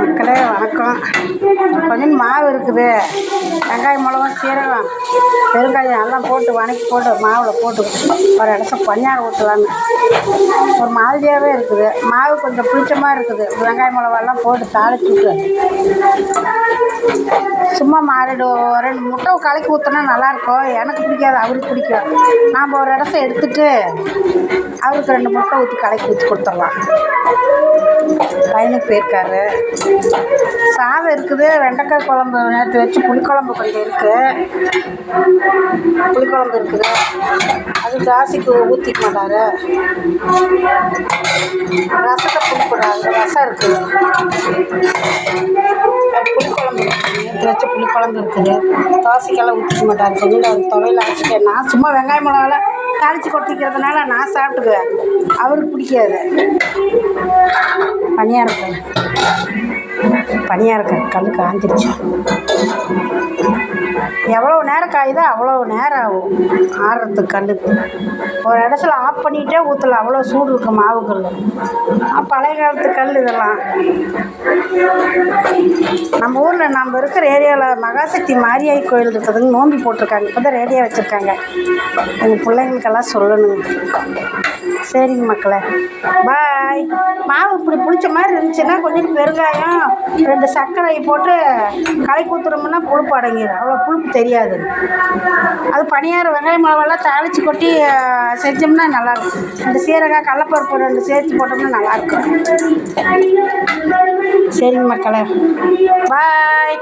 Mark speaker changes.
Speaker 1: மக்களே வணக்கம். கொஞ்சம் மாவு இருக்குது. வெங்காயம் மிளகம் சீரகம் பெருங்காயம் எல்லாம் போட்டு வணக்கி போட்டு மாவில் போட்டு ஒரு இடத்த பஞ்சாரம் ஊற்றலான்னு ஒரு மாதிரியாகவே இருக்குது. மாவு கொஞ்சம் புளிச்சமாக இருக்குது. வெங்காயம் மிளகாலாம் போட்டு தாளிச்சுட்டு சும்மா மாறிடு ரெண்டு முட்டை கலக்கி ஊற்றினா நல்லாயிருக்கும் எனக்கு பிடிக்காது அவருக்கு பிடிக்கும் நாம் ஒரு இடத்த எடுத்துட்டு அவருக்கு ரெண்டு முட்டை ஊற்றி கலக்கி ஊற்றி கொடுத்துடலாம். பையனுக்கு போயிருக்காரு. சாதம் இருக்குது வெண்டைக்காய் குழம்பு நேற்று வச்சு புளிக்குழம்பு கொஞ்சம் இருக்குது புளிக்குழம்பு இருக்குது. அது ஜாஸ்திக்கு ஊற்றிக்க மாட்டார். ரசத்தை புளிக்கூடாது ரசம் இருக்குது இருக்குது நேற்று புளிக்குழம்பு இருக்குது. தோசைக்கெல்லாம் ஊற்றிக்க மாட்டார். கொஞ்சம் துவையில் அரைச்சிட்டேன் நான் சும்மா வெங்காயம் மிளகாலாம் தாளித்து கொட்டிக்கிறதுனால நான் சாப்பிட்டுக்குவேன். அவருக்கு பிடிக்காது. பனியாக இருக்க கல் காஞ்சிருச்சு. எவ்வளோ நேரம் காயுதோ அவ்வளோ நேரம் ஆகும் ஆடுறதுக்கு கல்லுக்கு ஒரு இடத்துல ஆஃப் பண்ணிகிட்டே ஊற்றலாம் அவ்வளோ சூடு இருக்கு மாவு கல் பழைய காலத்து கல் இதெல்லாம். நம்ம ஊரில் நம்ம இருக்கிற ஏரியாவில் மகாசக்தி மாரியாய் கோயில் இருக்குதுங்க நோம்பி போட்டிருக்காங்க. இப்போ தான் ரேடியோ வச்சுருக்காங்க. எங்கள் பிள்ளைங்களுக்கெல்லாம் சொல்லணுங்க. சரிங்க மக்களே. பாய். மாவு இப்படி பிடிச்ச மாதிரி இருந்துச்சுன்னா கொஞ்சம் பெருங்காயம் ரெண்டு சர்க்கரை போட்டு கலக்கி ஊற்றுறோம்னா புழுப்பு அடங்கிடும் அவ்வளோ புழுப்பு தெரியாது. அது பணியாரம் வெங்காய மிளகாலாம் தாளித்து கொட்டி செஞ்சோம்னா நல்லாயிருக்கும். ரெண்டு சீரகம் கடலப்பருப்பு ரெண்டு சேர்த்து போட்டோம்னா நல்லாயிருக்கும். சரிங்க மக்களே. பாய்.